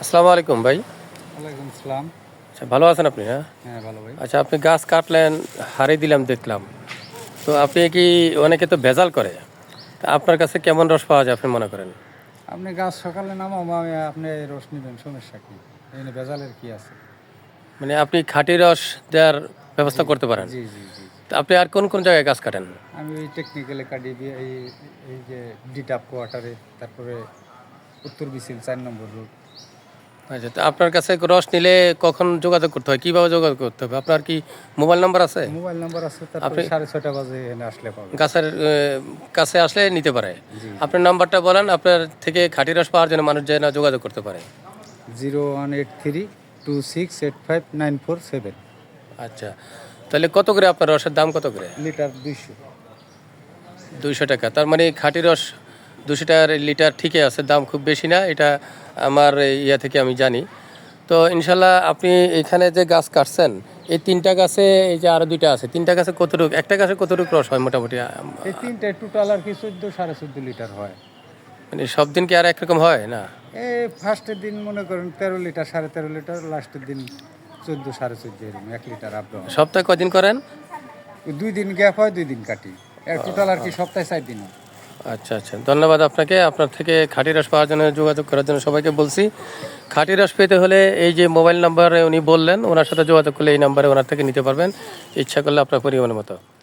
আসসালামু আলাইকুম ভাই। ওয়ালাইকুম আসসালাম। আচ্ছা ভালো আছেন আপনি হ্যাঁ? হ্যাঁ ভালো ভাই। আচ্ছা আপনি গাছ কাটলেন হারিয়ে দিলাম দেখলাম। তো আপনি কি অনেকে তো ভেজাল করে? তা আপনার কাছে কেমন রস পাওয়া যায় আপনি মনে করেন? আপনি গাছ সকালে নামাবো আমি আপনি রস নেবেন সমস্যা কি? এখানে ভেজালের কি আছে? মানে আপনি খাঁটি রস দেওয়ার ব্যবস্থা করতে পারেন? জি জি জি। তা আপনি আর কোন কোন জায়গায় গাছ কাটেন? আমি এই টেকনিক্যাল একাডেমি এই এই যে ডিটাপ কোয়ার্টারে তারপরে উত্তর বিসিল চার নম্বর রুট আচ্ছা তো আপনার কাছে রস নিলে কখন যোগাযোগ করতে হয়? কীভাবে যোগাযোগ করতে হবে? আপনার কি মোবাইল নাম্বার আছে? মোবাইল নাম্বার আছে আপনি সাড়ে ছয়টা বাজে এখানে আসলে পাবে গাছের কাছে আসলে নিতে পারে। আপনার নাম্বারটা বলেন আপনার থেকে খাঁটি রস পাওয়ার জন্য মানুষ যেন যোগাযোগ করতে পারে। Zero one eight three two six eight five nine four seven. আচ্ছা তাহলে কত করে আপনার রসের দাম কত করে? লিটার দুইশো। দুইশো টাকা তার মানে খাঁটি রস দুশো টাকার লিটার ঠিকই আছে দাম খুব বেশি না এটা আমার ইয়া থেকে আমি জানি। তো ইনশাল্লাহ আপনি এখানে যে গাছ কাটছেন এই তিনটা গাছে এই যে আরও দুইটা আছে তিনটা গাছে কতটুকু একটা গাছে কতটুকু রস হয় মোটামুটি? এই তিনটে টোটাল আর কি চোদ্দ সাড়ে চোদ্দ লিটার হয়। মানে সব দিন কি আর একরকম হয় না? এই ফার্স্টের দিন মনে করেন তেরো লিটার সাড়ে তেরো লিটার লাস্টের দিন চোদ্দ সাড়ে চোদ্দ এরকম এক লিটার আপ সপ্তাহে কদিন করেন? দুই দিন গ্যাপ হয় দুই দিন কাটি। টোটাল আর কি সপ্তাহে চার দিন হয়। আচ্ছা আচ্ছা। ধন্যবাদ আপনাকে। আপনার থেকে খাঁটি রস পাওয়ার জন্য যোগাযোগ করার জন্য সবাইকে বলছি, খাঁটি রস পেতে হলে এই যে মোবাইল নাম্বারে উনি বললেন, ওনার সাথে যোগাযোগ করলে এই নাম্বারে ওনার থেকে নিতে পারবেন। ইচ্ছা করলে আপনার পরিমাণ মতো।